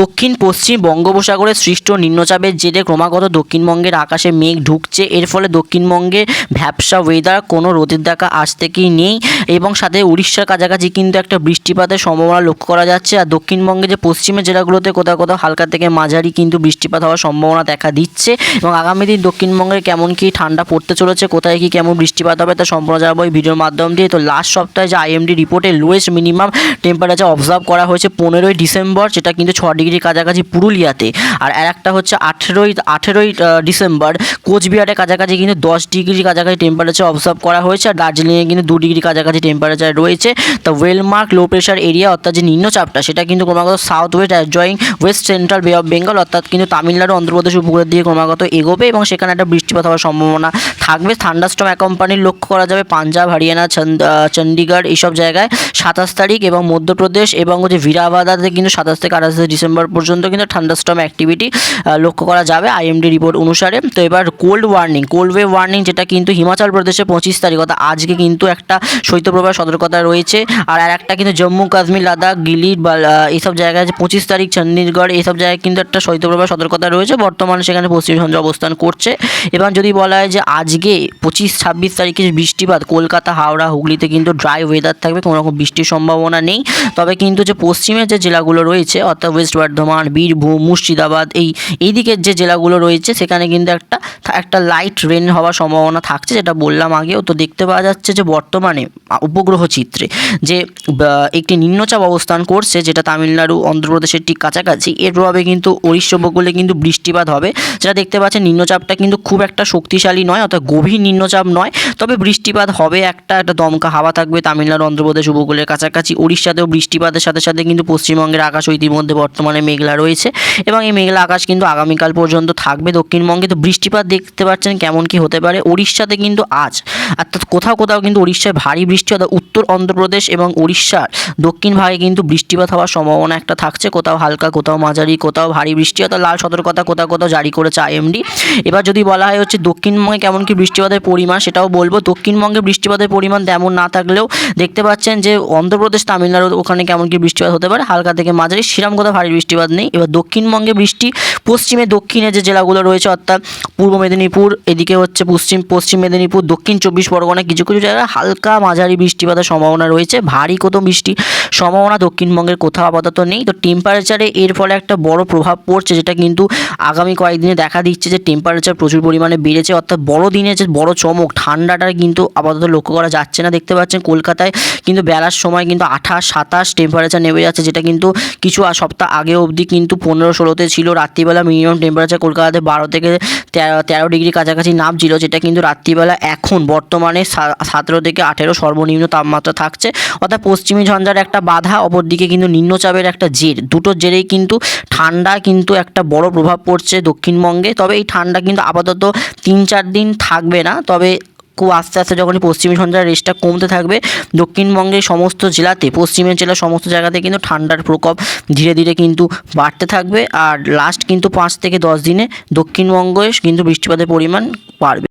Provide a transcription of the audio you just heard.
দক্ষিণ পশ্চিম বঙ্গোপসাগরে সৃষ্ট নিম্নচাপের জেরে ক্রমাগত দক্ষিণবঙ্গের আকাশে মেঘ ঢুকছে। এর ফলে দক্ষিণবঙ্গে ভ্যাবসা ওয়েদার কোনো রোদের দেখা আজ থেকেই নেই এবং সাথে উড়িষ্যার কাছাকাছি কিন্তু একটা বৃষ্টিপাতের সম্ভাবনা লক্ষ্য করা যাচ্ছে। আর দক্ষিণবঙ্গে যে পশ্চিমের জেলাগুলোতে কোথাও কোথাও হালকা থেকে মাঝারি কিন্তু বৃষ্টিপাত হওয়ার সম্ভাবনা দেখা দিচ্ছে এবং আগামী দিন দক্ষিণবঙ্গে কেমন কী ঠান্ডা পড়তে চলেছে, কোথায় কি কেমন বৃষ্টিপাত হবে তা সম্পূর্ণ জানাব এই ভিডিওর মাধ্যম দিয়ে। তো লাস্ট সপ্তাহে যে আইএমডি রিপোর্টে লোয়েস্ট মিনিমাম টেম্পারেচার অবজার্ভ করা হয়েছে পনেরোই ডিসেম্বর সেটা কিন্তু ছ ডিগ্রির কাছাকাছি পুরুলিয়াতে। আর একটা হচ্ছে আঠেরোই আঠেরোই ডিসেম্বর কোচবিহারের কাছাকাছি কিন্তু দশ ডিগ্রির কাছাকাছি টেম্পারেচার অবজার্ভ করা হয়েছে আর দার্জিলিংয়ে কিন্তু দু ডিগ্রি কাছাকাছি টেম্পারেচার রয়েছে। তো ওয়েলমার্ক লো প্রেশার এরিয়া অর্থাৎ যে নিম্নচাপটা, সেটা কিন্তু ক্রমাগত south west adjoining west central bay of Bengal অর্থাৎ কিন্তু তামিলনাড়ু, অন্ধ্রপ্রদেশ উপকূলের দিকে ক্রমাগত এগোবে এবং সেখানে একটা বৃষ্টিপাত হওয়ার সম্ভাবনা থাকবে। থান্ডাস্টম কোম্পানির লক্ষ্য করা যাবে পাঞ্জাব, হরিয়ানা চণ্ডীগড় এইসব জায়গায়। সাতাশ তারিখ এবং মধ্যপ্রদেশ এবং হচ্ছে ভিরাবাদাতে কিন্তু সাতাশ থেকে আঠাশে ডিসেম্বর পর্যন্ত কিন্তু ঠান্ডাস্টম অ্যাক্টিভিটি লক্ষ্য করা যাবে আইএমডি রিপোর্ট অনুসারে। তো এবার cold warning cold wave warning যেটা কিন্তু হিমাচল প্রদেশে পঁচিশ তারিখ, অর্থাৎ আজকে কিন্তু একটা শৈত্যপ্রবাহ সতর্কতা রয়েছে। আর আর একটা কিন্তু জম্মু, কাশ্মীর, লাদাখ গিলিট বা এইসব জায়গায় যে পঁচিশ তারিখ চণ্ডীগড় এইসব জায়গায় কিন্তু একটা শৈত্যপ্রবাহ সতর্কতা রয়েছে। বর্তমানে সেখানে পশ্চিম ঝঞ্ঝ অবস্থান করছে। এবং যদি বলা হয় যে আজকে পঁচিশ, ছাব্বিশ তারিখে বৃষ্টিপাত, কলকাতা, হাওড়া, হুগলিতে কিন্তু ড্রাই ওয়েদার থাকবে, কোনো রকম বৃষ্টির সম্ভাবনা নেই। তবে কিন্তু যে পশ্চিমের যে জেলাগুলো রয়েছে, অর্থাৎ ওয়েস্ট বর্ধমান বীরভূম, মুর্শিদাবাদ, এই এই দিকের যে জেলাগুলো রয়েছে, সেখানে কিন্তু একটা একটা লাইট রেন হওয়ার সম্ভাবনা থাকছে, যেটা বললাম আগেও। তো দেখতে পাওয়া যাচ্ছে যে বর্তমানে উপগ্রহ চিত্রে যে একটি নিম্নচাপ অবস্থান করছে, যেটা তামিলনাড়ু, অন্ধ্রপ্রদেশের ঠিক কাছাকাছি, এর প্রভাবে কিন্তু উড়িষ্যা উপকূলে কিন্তু বৃষ্টিপাত হবে। যেটা দেখতে পাচ্ছেন, নিম্নচাপটা কিন্তু খুব একটা শক্তিশালী নয়, অর্থাৎ গভীর নিম্নচাপ নয়, তবে বৃষ্টিপাত হবে একটা একটা দমকা হাওয়া থাকবে তামিলনাড়ু, অন্ধ্রপ্রদেশ উপকূলের কাছাকাছি। উড়িষ্যাতেও বৃষ্টিপাতের সাথে সাথে কিন্তু পশ্চিমবঙ্গের আকাশ ইতিমধ্যে বর্তমানে মেঘলা রয়েছে এবং এই মেঘলা আকাশ কিন্তু আগামীকাল পর্যন্ত থাকবে। দক্ষিণবঙ্গে তো বৃষ্টিপাত দেখতে পাচ্ছেন কেমন কি হতে পারে। উড়িষ্যাতে কিন্তু আজ, অর্থাৎ কোথাও কোথাও কিন্তু উড়িষ্যায় ভারী বৃষ্টি, অর্থাৎ উত্তর অন্ধ্রপ্রদেশ এবং উড়িষ্যার দক্ষিণ ভাগে কিন্তু বৃষ্টিপাত হওয়ার সম্ভাবনা একটা থাকছে। কোথাও হালকা, কোথাও মাঝারি, কোথাও ভারী বৃষ্টি, অর্থাৎ লাল সতর্কতা কোথাও কোথাও জারি করেছে আইএমডি। এবার যদি বলা হয় হচ্ছে দক্ষিণবঙ্গে কেমন কি বৃষ্টিপাতের পরিমাণ, সেটাও বলব। দক্ষিণবঙ্গে বৃষ্টিপাতের পরিমাণ তেমন না থাকলেও দেখতে পাচ্ছেন যে অন্ধ্রপ্রদেশ, তামিলনাড়ু ওখানে কেমন কি বৃষ্টিপাত হতে পারে। হালকা থেকে মাঝারি সেরকম কোথাও ভারী বৃষ্টিপাত নেই। এবার দক্ষিণবঙ্গে বৃষ্টি, পশ্চিমে দক্ষিণে যে জেলাগুলো রয়েছে, অর্থাৎ পূর্ব মেদিনীপুর, এদিকে হচ্ছে পশ্চিম পশ্চিম মেদিনীপুর, দক্ষিণ চব্বিশ পরগনা কিছু কিছু জায়গায় হালকা মাঝারি বৃষ্টিপাতের সম্ভাবনা রয়েছে। ভারী কোথাও বৃষ্টি সম্ভাবনা দক্ষিণবঙ্গের কোথাও আপাতত নেই। তো টেম্পারেচারে এর ফলে একটা বড় প্রভাব পড়ছে, যেটা কিন্তু আগামী কয়েকদিনে দেখা দিচ্ছে যে টেম্পারেচার প্রচুর পরিমাণে বেড়েছে। অর্থাৎ বড় দিনে যে বড় চমক, ঠান্ডাটা কিন্তু আপাতত লক্ষ্য করা যাচ্ছে না। দেখতে পাচ্ছেন কলকাতায় কিন্তু বেলার সময় কিন্তু আঠাশ, সাতাশ টেম্পারেচার নেমে যাচ্ছে, যেটা কিন্তু কিছু সপ্তাহ আগে অবধি কিন্তু পনেরো ষোলোতে ছিল, রাত্রিবেলা মিনিমাম টেম্পারেচার কলকাতাতে বারো থেকে তেরো ডিগ্রি কাছাকাছি নামছিল যেটা কিন্তু রাত্রিবেলা এখন বর্তমানে সতেরো থেকে আঠেরো সর্বনিম্ন তাপমাত্রা থাকছে। অর্থাৎ পশ্চিমী ঝঞ্ঝার একটা বাধা, অপরদিকে কিন্তু নিম্নচাপের একটা জের। দুটো জেরেই কিন্তু ঠান্ডা কিন্তু একটা বড় প্রভাব পড়ছে দক্ষিণবঙ্গে। তবে এই ঠান্ডা কিন্তু আপাতত তিন চার দিন থাকবে না। তবে খুব আস্তে আস্তে যখন এই পশ্চিমী ঝঞ্ঝার রেসটা কমতে থাকবে, দক্ষিণবঙ্গের সমস্ত জেলাতে, পশ্চিমের জেলার সমস্ত জায়গাতে কিন্তু ঠান্ডার প্রকোপ ধীরে ধীরে কিন্তু বাড়তে থাকবে। আর লাস্ট কিন্তু পাঁচ থেকে দশ দিনে দক্ষিণবঙ্গে কিন্তু বৃষ্টিপাতের পরিমাণ বাড়বে।